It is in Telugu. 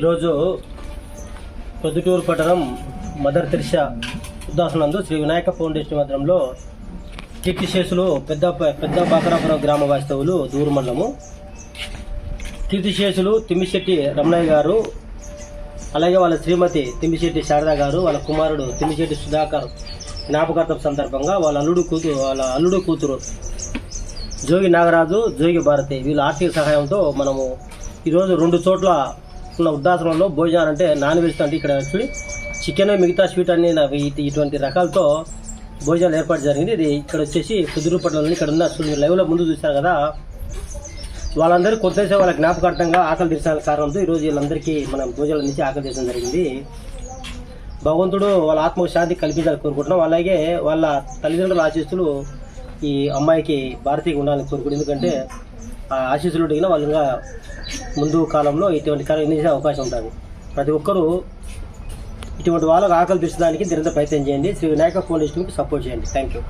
ఈరోజు పొద్దుటూరు పట్టణం మదర్ తెరిసా ఉద్దాసనందు శ్రీ వినాయక ఫౌండేషన్ మందిరంలో కీర్తిశేషులు పెద్ద పెద్ద బాకరాపురం గ్రామ వాస్తవులు దూరు మండలము. కీర్తిశేషులు తిమ్మిశెట్టి రమణయ్య గారు అలాగే వాళ్ళ శ్రీమతి తిమ్మిశెట్టి శారదా గారు వాళ్ళ కుమారుడు తిమ్మిశెట్టి సుధాకర్ జ్ఞాపకార్థం సందర్భంగా వాళ్ళ అల్లుడు కూతురు వాళ్ళ అల్లుడు కూతురు జోగి నాగరాజు జోగి భారతి వీళ్ళ ఆర్థిక సహాయంతో మనము ఈరోజు రెండు చోట్ల ఉన్న ఉద్దాసనంలో భోజనాలు అంటే నాన్ వెజ్ అంటే ఇక్కడ యాక్చువల్లీ చికెన్ మిగతా స్వీట్ అన్ని ఇటువంటి రకాలతో భోజనాలు ఏర్పాటు జరిగింది. ఇది ఇక్కడ వచ్చేసి కుదురుపట్నంలో ఇక్కడ ఉన్న చూడండి లైవ్లో ముందు చూశారు కదా. వాళ్ళందరూ కొత్తసేపు వాళ్ళ జ్ఞాపకార్థంగా ఆకలి తీర్చాల కారణంతో ఈరోజు వీళ్ళందరికీ మనం భోజనాల నుంచి ఆకలి తీర్చడం జరిగింది. భగవంతుడు వాళ్ళ ఆత్మకు శాంతి కల్పించాలని కోరుకుంటున్నాం. అలాగే వాళ్ళ తల్లిదండ్రుల ఆశీస్సులు ఈ అమ్మాయికి భారతీయ ఉండాలని కోరుకుంటుంది ఎందుకంటే ఆ ఆశీస్సులు అడిగిన వాళ్ళు ఇంకా ముందు కాలంలో ఇటువంటి కాలం చేసే అవకాశం ఉంటుంది. ప్రతి ఒక్కరూ ఇటువంటి వాళ్ళకు ఆకలి తీర్చడానికి నిరంతర ప్రయత్నం చేయండి. శ్రీ వినాయక ఫౌండేషన్కి సపోర్ట్ చేయండి. Thank you